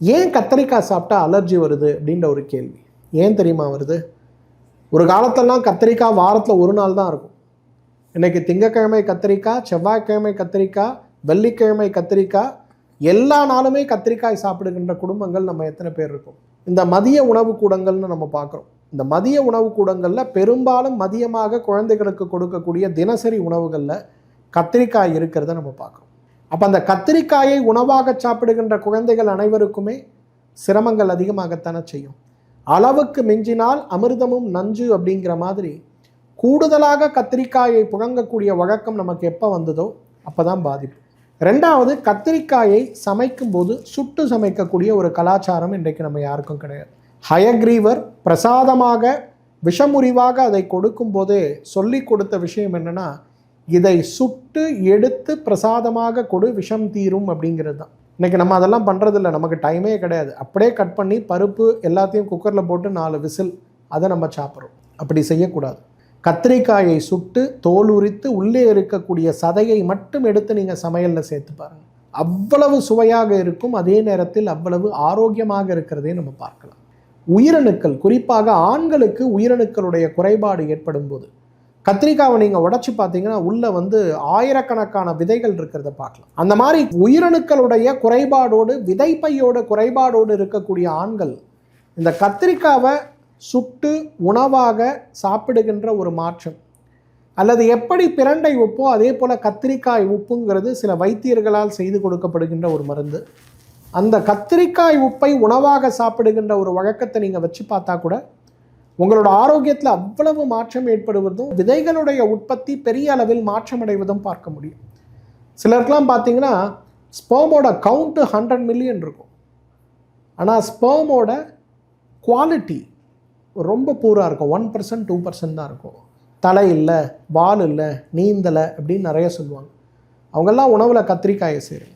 ஏன் கத்திரிக்காய் சாப்பிட்டா அலர்ஜி வருது அப்படின்ற ஒரு கேள்வி. ஏன் தெரியுமா வருது? ஒரு காலத்தெல்லாம் கத்திரிக்காய் வாரத்தில் ஒரு நாள் தான் இருக்கும். இன்றைக்கி திங்கக்கிழமை கத்திரிக்காய் செவ்வாய்க்கிழமை கத்திரிக்காய் வெள்ளிக்கிழமை கத்திரிக்காய் எல்லா நாளுமே கத்திரிக்காய் சாப்பிடுகின்ற குடும்பங்கள் நம்ம எத்தனை பேர் இருக்கோம்? இந்த மதிய உணவு கூடங்கள்னு நம்ம பார்க்குறோம். இந்த மதிய உணவு கூடங்களில் பெரும்பாலும் மதியமாக குழந்தைகளுக்கு கொடுக்கக்கூடிய தினசரி உணவுகளில் கத்திரிக்காய் இருக்கிறத நம்ம பார்க்குறோம். அப்போ அந்த கத்திரிக்காயை உணவாக சாப்பிடுகின்ற குழந்தைகள் அனைவருக்குமே சிரமங்கள் அதிகமாகத்தானே செய்யும். அளவுக்கு மிஞ்சினால் அமிர்தமும் நஞ்சு அப்படிங்கிற மாதிரி கூடுதலாக கத்திரிக்காயை புழங்கக்கூடிய வழக்கம் நமக்கு எப்போ வந்ததோ அப்போ தான் பாதிப்பு. ரெண்டாவது கத்திரிக்காயை சமைக்கும்போது சுட்டு சமைக்கக்கூடிய ஒரு கலாச்சாரம் இன்றைக்கு நம்ம யாருக்கும் கிடையாது. ஹயக்ரீவர் பிரசாதமாக விஷமுறிவாக அதை கொடுக்கும்போதே சொல்லி கொடுத்த விஷயம் என்னென்னா இதை சுட்டு எடுத்து பிரசாதமாக கொடு விஷம் தீரும் அப்படிங்கிறது தான். இன்றைக்கி நம்ம அதெல்லாம் பண்ணுறதில்ல நமக்கு டைமே கிடையாது. அப்படியே கட் பண்ணி பருப்பு எல்லாத்தையும் குக்கரில் போட்டு நாலு விசில் அதை நம்ம சாப்பிட்றோம். அப்படி செய்யக்கூடாது. கத்திரிக்காயை சுட்டு தோல் உரித்து உள்ளே இருக்கக்கூடிய சதையை மட்டும் எடுத்து நீங்கள் சமையலில் சேர்த்து பாருங்கள் அவ்வளவு சுவையாக இருக்கும். அதே நேரத்தில் அவ்வளவு ஆரோக்கியமாக இருக்கிறதே நம்ம பார்க்கலாம். உயிரணுக்கள் குறிப்பாக ஆண்களுக்கு உயிரணுக்களுடைய குறைபாடு ஏற்படும் போது கத்திரிக்காவை நீங்கள் உடச்சி பார்த்தீங்கன்னா உள்ளே வந்து ஆயிரக்கணக்கான விதைகள் இருக்கிறத பார்க்கலாம். அந்த மாதிரி உயிரணுக்களுடைய குறைபாடோடு விதைப்பையோட குறைபாடோடு இருக்கக்கூடிய ஆண்கள் இந்த கத்திரிக்காவை சுட்டு உணவாக சாப்பிடுகின்ற ஒரு மாற்றம். அல்லது எப்படி பிரண்டை உப்போ அதே போல் கத்திரிக்காய் உப்புங்கிறது சில வைத்தியர்களால் செய்து கொடுக்கப்படுகின்ற ஒரு மருந்து. அந்த கத்திரிக்காய் உப்பை உணவாக சாப்பிடுகின்ற ஒரு வழக்கத்தை நீங்கள் வச்சு பார்த்தா கூட உங்களோட ஆரோக்கியத்தில் அவ்வளவு மாற்றம் ஏற்படுவதும் விதைகளுடைய உற்பத்தி பெரிய அளவில் மாற்றம் அடைவதும் பார்க்க முடியும். சிலருக்கெல்லாம் பார்த்தீங்கன்னா ஸ்போமோட கவுண்ட்டு ஹண்ட்ரட் மில்லியன் இருக்கும். ஆனால் ஸ்போமோட குவாலிட்டி ரொம்ப பூராக இருக்கும். ஒன் பர்சன்ட் டூ பர்சன்ட் தான் இருக்கும். தலை இல்லை வால் இல்லை நீந்தலை அப்படின்னு நிறைய சொல்லுவாங்க. அவங்கெல்லாம் உணவில் கத்திரிக்காயை சேரும்